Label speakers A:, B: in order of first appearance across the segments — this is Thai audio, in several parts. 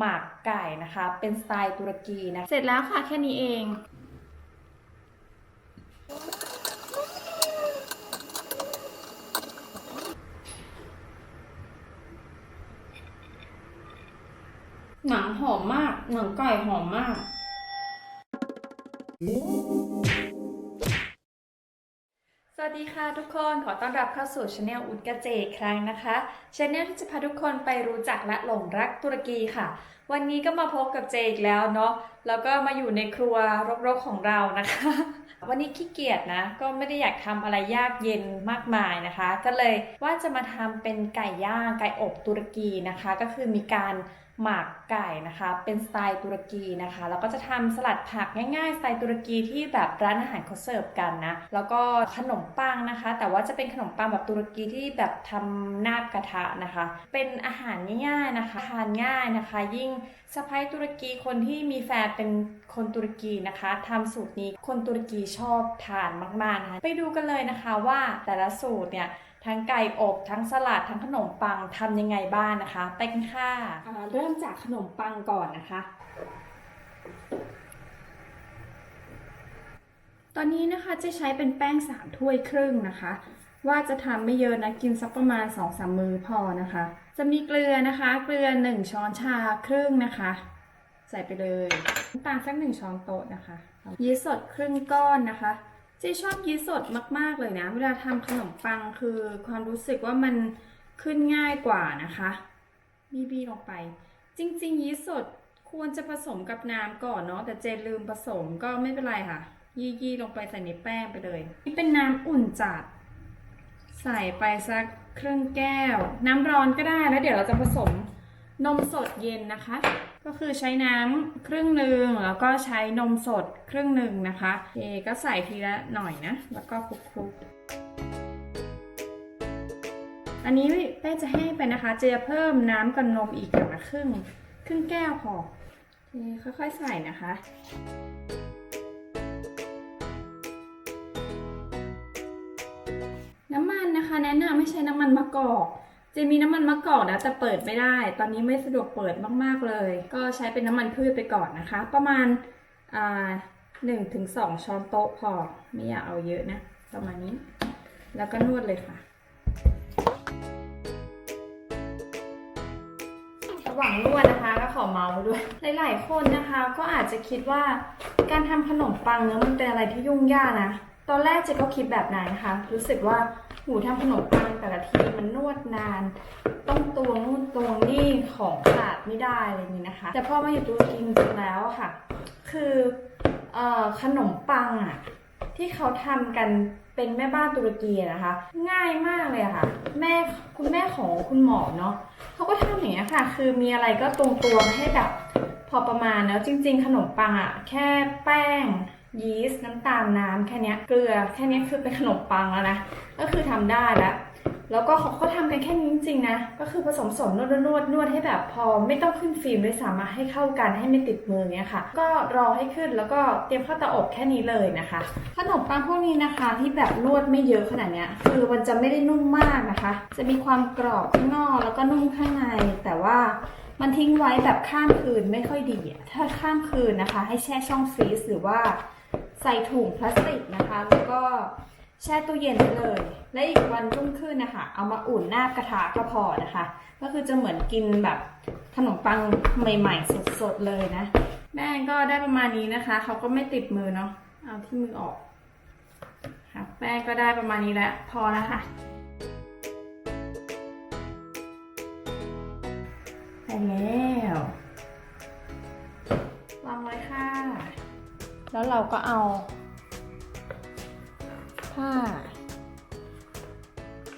A: หมากไก่นะคะ เป็นสไตล์ตุรกีนะ
B: เสร็จแล้วค่ะแค่นี้เอง หนังหอมมาก หนังไก่หอมมาก
A: วัสดีค่ะทุกคนขอต้อนรับเข้าสู่ช anel อุดกระเจกครั้งนะคะช anel ที่จะพาทุกคนไปรู้จักและหลงรักตุรกีค่ะ วันนี้ก็มาพบกับเจอีกแล้วเนาะแล้วก็มาอยู่ในครัวรกๆของเรานะคะ วันนี้ขี้เกียจนะก็ไม่ได้อยากทำอะไรยากเย็นมากมายนะคะ ก็เลยว่าจะมาทำเป็นไก่ย่างไก่อบตุรกีนะคะ ก็คือมีการ หมักไก่นะคะ เป็นสไตล์ตุรกีนะคะ แล้วก็จะทำสลัดผักง่ายๆ สไตล์ตุรกีที่แบบร้านอาหารเขาเสิร์ฟกันนะ แล้วก็ขนมปังนะคะ แต่ว่าจะเป็นขนมปังแบบตุรกีที่แบบทำนากระทะนะคะ เป็นอาหารง่ายๆนะคะ ทานง่ายนะคะ ยิ่งสะพ้ายตุรกีคนที่มีแฟนเป็นคนตุรกีนะคะทำสูตรนี้คนตุรกีชอบทานมากๆนะคะ ไปดูกันเลยนะคะว่าแต่ละสูตรเนี่ย ทั้งไก่อบ ทั้งสลัด ทั้งขนมปังทำยังไงบ้างนะคะ ไปกันค่ะอ่าเริ่มจากขนมปังก่อนนะคะ
B: ตอนนี้นะคะจะใช้เป็นแป้งสามถ้วยครึ่งนะคะ ว่าจะทำไม่เยอะนะกินสักประมาณ2อสามมือพอนะคะ จะมีเกลือนะคะ เกลือ1ช้อนชาครึ่งนะคะ ใส่ไปเลยน้ำตาลสักหนึ่งช้อนโต๊ะนะคะยีสต์สดครึ่งก้อนนะคะ เจ๊ชอบยีสดมากๆเลยนะ เวลาทำขนมปังคือความรู้สึกว่ามันขึ้นง่ายกว่านะคะบีบีลงไป จริง ๆ ยีสต์สดควรจะผสมกับน้ำก่อนเนาะแต่เจนลืมผสมก็ไม่เป็นไรค่ะ ยี่ยี่ลงไปใส่ในแป้งไปเลย นี่เป็นน้ำอุ่นจัด ใส่ไปสักครึ่งแก้ว น้ำร้อนก็ได้แล้วเดี๋ยวเราจะผสมนมสดเย็นนะคะ ก็คือใช้น้ำครึ่งหนึ่งแล้วก็ใช้นมสดครึ่งหนึ่งนะคะโอเคก็ใส่ทีละหน่อยนะ แล้วก็คลุกๆ อันนี้แป้จะแห้ไปนะคะ จะเพิ่มน้ำกับนมอีกอย่างละครึ่ง ครึ่งแก้วพอโอเคค่อยๆใส่นะคะน้ำมันนะคะ แนะนำไม่ใช้น้ำมันมะกอก จะมีน้ำมันมะกอกนะแต่เปิดไม่ได้ ตอนนี้ไม่สะดวกเปิดมากๆเลย ก็ใช้เป็นน้ำมันพืชไปก่อนนะคะ ประมาณอ่าหนึ่งถึงสองช้อนโต๊ะพอ ไม่อยากเอาเยอะนะ ประมาณนี้ แล้วก็นวดเลยค่ะ
A: ระหว่างนวดนะคะก็ขอเมาส์ด้วย หลายๆคนนะคะ ก็อาจจะคิดว่าการทำขนมปังเนี่ยมันเป็นอะไรที่ยุ่งยากนะ ตอนแรกเจ๊ก็คิดแบบนั้นนะคะ รู้สึกว่า หูทำขนมปังแต่ละทีมันนวดนาน ต้องตวงนู่นตวงนี่ของขาดไม่ได้อะไรนี้นะคะ แต่พอมาอยู่ตุรกีจริงแล้วค่ะ คืออขนมปังอะที่เขาทำกันเป็นแม่บ้านตุรกีนะคะ ง่ายมากเลยค่ะ แม่คุณแม่ของคุณหมอเนาะเขาก็ทำอย่างนี้ค่ะ คือมีอะไรก็ตรงตัวให้แบบพอประมาณแล้วจริง ๆ ขนมปังอะแค่แป้ง ยีสต์น้ำตาลน้ำแค่นี้เกลือแค่นี้คือเป็นขนมปังแล้วนะ ก็คือทำได้แล้วแล้วก็เขาก็ทำกันแค่นี้จริงๆนะ ก็คือผสมสมนวดนวดนวดให้แบบพอไม่ต้องขึ้นฟิล์มด้วยซ้ำอะให้เข้ากันให้ไม่ติดมือเนี้ยค่ะ ก็รอให้ขึ้นแล้วก็เตรียมเข้าเตาอบแค่นี้เลยนะคะ ขนมปังพวกนี้นะคะที่แบบนวดไม่เยอะขนาดเนี้ย คือมันจะไม่ได้นุ่มมากนะคะ จะมีความกรอบข้างนอกแล้วก็นุ่มข้างใน แต่ว่ามันทิ้งไว้แบบข้ามคืนไม่ค่อยดีถ้าข้ามคืนนะคะ ให้แช่ช่องฟรีซหรือว่า ใส่ถุงพลาสติกนะคะ แล้วก็แช่ตู้เย็นไว้เลย และอีกวันรุ่งขึ้นนะคะ เอามาอุ่นหน้ากระทะก็พอนะคะ ก็คือจะเหมือนกินแบบขนมปังใหม่ๆสดๆเลยนะ แม่ก็ได้ประมาณนี้นะคะ เขาก็ไม่ติดมือเนาะ เอาที่มือออกค่ะแป้งก็ได้ประมาณนี้แล้วพอแล้วค่ะไปแล้ว แล้วเราก็เอา ผ้า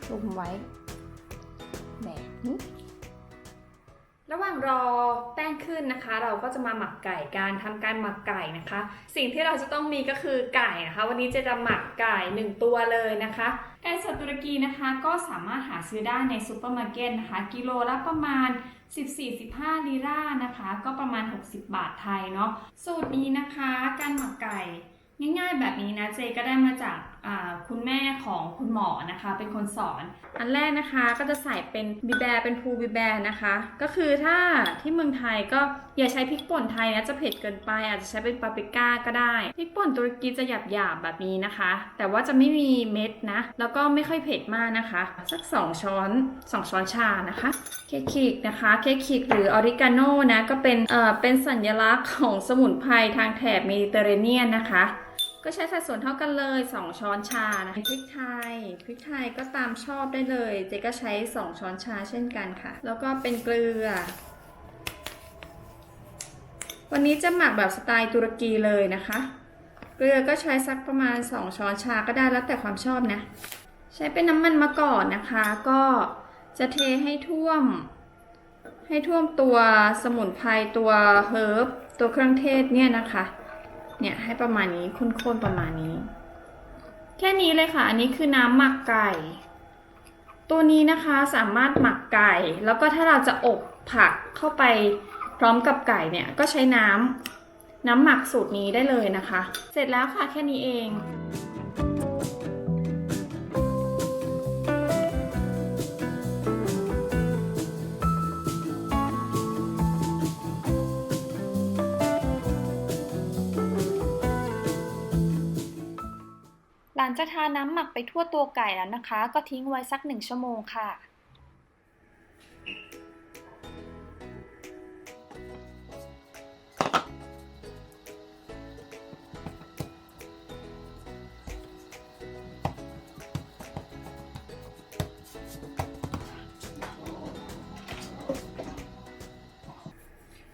A: คลุมไว้แบบนี้ระหว่างรอแป้งขึ้นนะคะ เราก็จะมาหมักไก่การทำการหมักไก่นะคะ สิ่งที่เราจะต้องมีก็คือไก่นะคะ วันนี้จะจะหมักไก่หนึ่งตัวเลยนะคะไก่สดตุรกีนะคะก็สามารถหาซื้อได้ในซูเปอร์มาร์เก็ตนะคะ กิโลละประมาณ 14-15ลีรานะคะ ก็ประมาณ 60 บาทไทยเนาะ สูตรนี้นะคะ การหมักไก่ ง่ายๆแบบนี้นะ เจก็ได้มาจาก คุณแม่ของคุณหมอนะคะ เป็นคนสอน อันแรกนะคะก็จะใส่เป็นบีแบร์เป็นพูบีแบร์นะคะ ก็คือถ้าที่เมืองไทยก็อย่าใช้พริกป่นไทยนะจะเผ็ดเกินไป อาจจะใช้เป็นปาปริก้าก็ได้พริกป่นตุรกีจะหยาบๆแบบนี้นะคะ แต่ว่าจะไม่มีเม็ดนะ แล้วก็ไม่ค่อยเผ็ดมากนะคะ สัก 2 ช้อน 2 ช้อนชานะคะเคคิกนะคะเคคิกหรือออริกาโนนะก็เป็นเอ่อเป็นสัญลักษณ์ของสมุนไพรทางแถบเมดิเตอร์เรเนียนนะคะ ก็ใช้สัดส่วนเท่ากันเลย 2 ช้อนชานะพริกไทยพริกไทยก็ตามชอบได้เลย เจ๊ก็ใช้ 2 ช้อนชาเช่นกันค่ะ แล้วก็เป็นเกลือ วันนี้จะหมักแบบสไตล์ตุรกีเลยนะคะ เกลือก็ใช้สักประมาณ 2 ช้อนชาก็ได้แล้วแต่ความชอบนะ ใช้เป็นน้ำมันมะกอกนะคะ ก็จะเทให้ท่วม ให้ท่วมตัวสมุนไพรตัวเฮิร์บตัวเครื่องเทศเนี่ยนะคะ เนี่ยให้ประมาณนี้ข้นๆประมาณนี้ แค่นี้เลยค่ะ อันนี้คือน้ำหมักไก่ ตัวนี้นะคะสามารถหมักไก่ แล้วก็ถ้าเราจะอบผักเข้าไปพร้อมกับไก่เนี่ยก็ใช้น้ำน้ำหมักสูตรนี้ได้เลยนะคะ เสร็จแล้วค่ะแค่นี้เอง ลังจากทาน้ำหมักไปทั่วตัวไก่แล้วนะคะ ก็ทิ้งไว้สักหนึ่งชั่วโมงค่ะ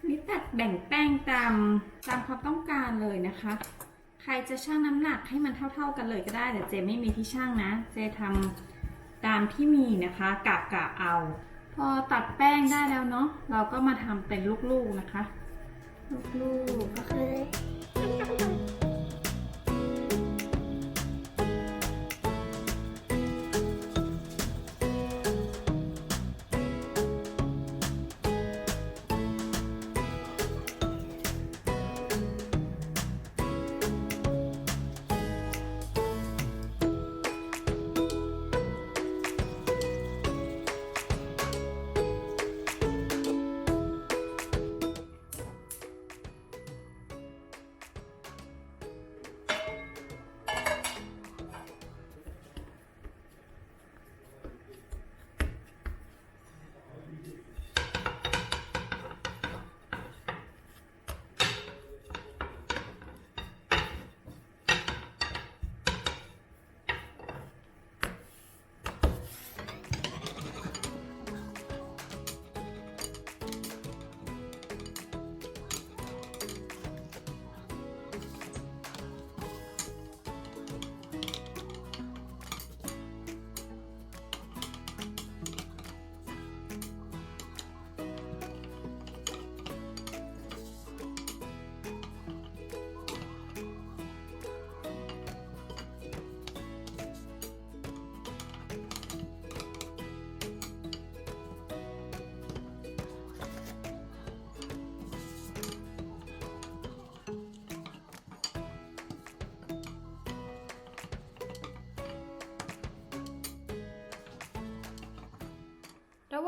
A: นี่ตัดแบ่งแป้งตามตามความต้องการเลยนะคะ รจะชั่งน้ำหนักให้มันเท่า ๆกันเลยก็ได้แต่เจไม่มีที่ชั่งนะ เจทำตามที่มีนะคะกะกะเอา พอตัดแป้งได้แล้วเนาะเราก็มาทำเป็นลูกๆนะคะ ลูกๆก็คือ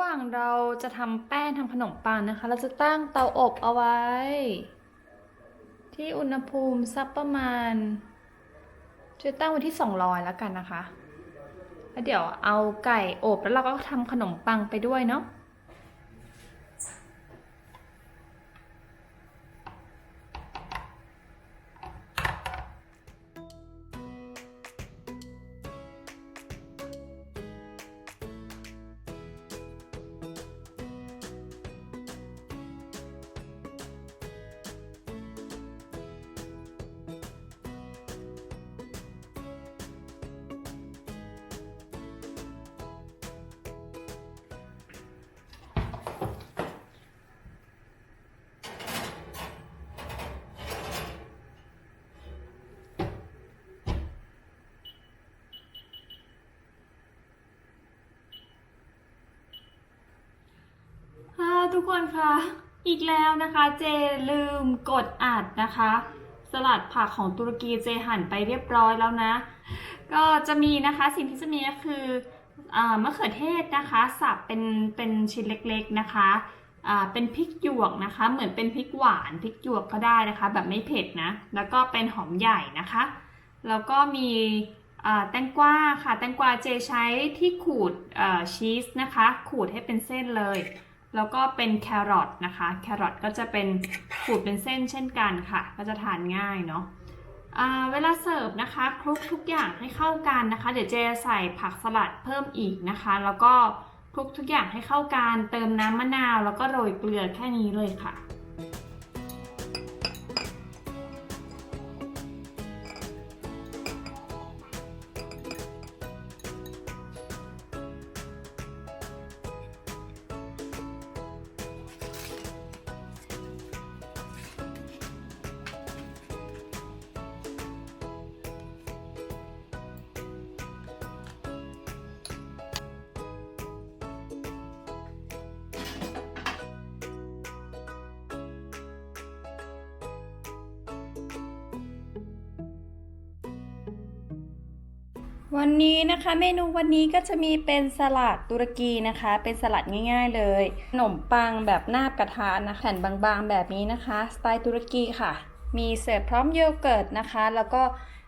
A: หว่างเราจะทำแป้งทำขนมปังนะคะ เราจะตั้งเตาอบเอาไว้ ที่อุณหภูมิสักประมาณ จะตั้งไว้ที่ 200 แล้วกันนะคะ แล้วเดี๋ยวเอาไก่อบแล้วเราก็ทำขนมปังไปด้วยเนาะ ทุกคนคะอีกแล้วนะคะเจลืมกดอัดนะคะ สลัดผักของตุรกีเจหั่นไปเรียบร้อยแล้วนะ ก็จะมีนะคะสิ่งที่จะมีก็คืออมะเขือเทศนะคะสับเป็นเป็นชิ้นเล็กๆนะคะเป็นพริกหยวกนะคะ เหมือนเป็นพริกหวานพริกหยวกก็ได้นะคะ แบบไม่เผ็ดนะ แล้วก็เป็นหอมใหญ่นะคะ แล้วก็มีแตงกวาค่ะ แตงกวาเจใช้ที่ขูดชีสนะคะ ขูดให้เป็นเส้นเลย แล้วก็เป็นแครอทนะคะ แครอทก็จะเป็นขูดเป็นเส้นเช่นกันค่ะ ก็จะทานง่ายเนาะเวลาเสิร์ฟนะคะคลุกทุกอย่างให้เข้ากันนะคะ เดี๋ยวเจใส่ผักสลัดเพิ่มอีกนะคะ แล้วก็คลุกทุกอย่างให้เข้ากัน เติมน้ำมะนาว แล้วก็โรยเกลือแค่นี้เลยค่ะ วันนี้นะคะเมนูวันนี้ก็จะมีเป็นสลัดตุรกีนะคะ เป็นสลัดง่าย ๆเลยขนมปังแบบหน้ากระทะนะแผ่นบางๆแบบนี้นะคะ สไตล์ตุรกีค่ะ มีเสิร์ฟพร้อมโยเกิร์ตนะคะ แล้วก็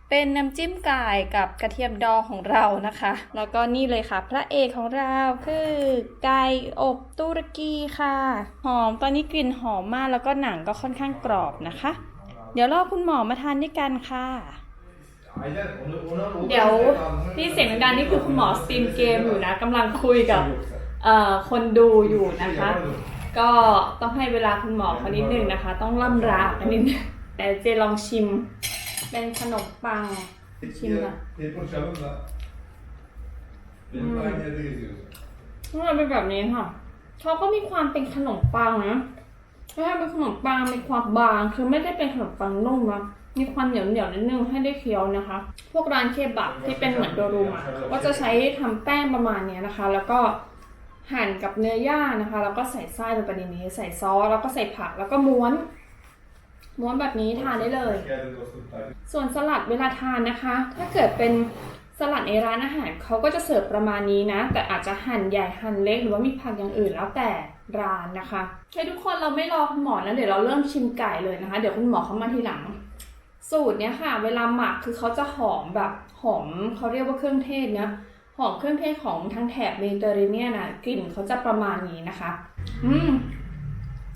A: เป็นน้ำจิ้มไก่กับกระเทียมดองของเรานะคะ แล้วก็นี่เลยค่ะ พระเอกของเราคือไก่อบตุรกีค่ะ หอมตอนนี้กลิ่นหอมมากแล้วก็หนังก็ค่อนข้างกรอบนะคะ เดี๋ยวรอคุณหมอมาทานด้วยกันค่ะ เดี๋ยวที่เสียงดังๆนี่คือคุณหมอสตรีมเกมอยู่นะกำลังคุยกับคนดูอยู่นะคะ ก็ต้องให้เวลาคุณหมอเขานิดนึงนะคะ ต้องล่ำรากันนิดนึงแต่เจลองชิม เป็นขนมปัง Şimdi.
C: Telefon çalın da. Benim aynı yerde geziyoruz.
A: มันเป็นแบบนี้ค่ะเขาก็มีความเป็นขนมปังนะถ้าเป็นขนมปังมีความบางคือไม่ได้เป็นขนมปังนุ่มนะ มีความเหนียวเหนียวๆนิดนึงให้ได้เคี้ยวนะคะ พวกร้านเคบับที่เป็นเหมือนโดรุมอะก็จะใช้ทำแป้งประมาณเนี้ยนะคะ แล้วก็หั่นกับเนื้อย่างนะคะ แล้วก็ใส่ไส้ลงไปในนี้ใส่ซอสแล้วก็ใส่ผักแล้วก็ม้วนม้วนแบบนี้ทานได้เลย
C: Hoş geldin dostum. Tabii.
A: ส่วนสลัดเวลาทานนะคะ ถ้าเกิดเป็นสลัดในร้านอาหารเขาก็จะเสิร์ฟประมาณนี้นะ แต่อาจจะหั่นใหญ่หั่นเล็กหรือว่ามีผักอย่างอื่นแล้วแต่ร้านนะคะให้ทุกคนเราไม่รอคุณหมอนะเดี๋ยวเราเริ่มชิมไก่เลยนะคะ เดี๋ยวคุณหมอเขามาทีหลัง สูตรเนี้ยค่ะ เวลาหมักคือเขาจะหอมแบบหอมเขาเรียกว่าเครื่องเทศเนี้ยหอมเครื่องเทศของทางแถบเมดิเตอร์เรเนียนนะกลิ่นเขาจะประมาณนี้นะคะ อืม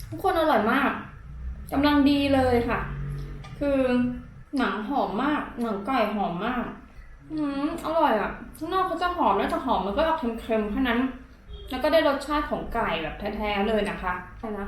A: ทุกคนอร่อยมากกำลังดีเลยค่ะ คือหนังหอมมาก หนังไก่หอมมาก อืมอร่อยอะข้างนอกเขาจะหอมแล้วจะหอมมันก็ออกเค็มๆแค่นั้น แล้วก็ได้รสชาติของไก่แบบแท้ๆเลยนะคะใช่นะ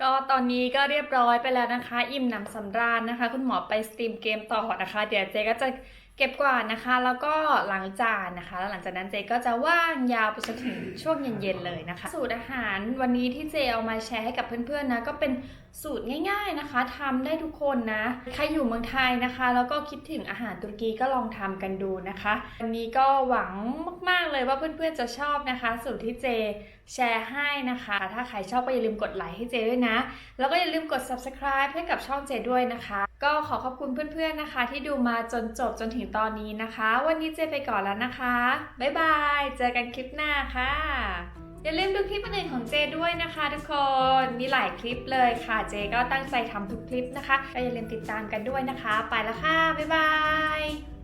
A: ก็ตอนนี้ก็เรียบร้อยไปแล้วนะคะ อิ่มหนำสำราญนะคะ คุณหมอไปสตรีมเกมต่อนะคะ เดี๋ยวเจก็จะ เก็บกวาดนะคะ แล้วก็ล้างจานนะคะแล้วหลังจากนั้นเจก็จะว่างยาวไปจนถึงช่วงเย็นๆเลยนะคะ สูตรอาหารวันนี้ที่เจเอามาแชร์ให้กับเพื่อนๆนะก็เป็นสูตรง่ายๆนะคะทำได้ทุกคนนะ ใครอยู่เมืองไทยนะคะ แล้วก็คิดถึงอาหารตุรกีก็ลองทำกันดูนะคะวันนี้ก็หวังมากๆเลยว่าเพื่อนๆจะชอบนะคะ สูตรที่เจแชร์ให้นะคะ ถ้าใครชอบก็อย่าลืมกดไลค์ให้เจด้วยนะ แล้วก็อย่าลืมกด subscribe ให้กับช่องเจด้วยนะคะ ก็ขอขอบคุณเพื่อนๆนะคะ ที่ดูมาจนจบจนถึงตอนนี้นะคะ วันนี้เจไปก่อนแล้วนะคะ บ๊ายบาย เจอกันคลิปหน้าค่ะ อย่าลืมดูคลิปอื่นของเจด้วยนะคะทุกคน มีหลายคลิปเลยค่ะ เจก็ตั้งใจทำทุกคลิปนะคะ ก็อย่าลืมติดตามกันด้วยนะคะ ไปแล้วค่ะ บ๊ายบาย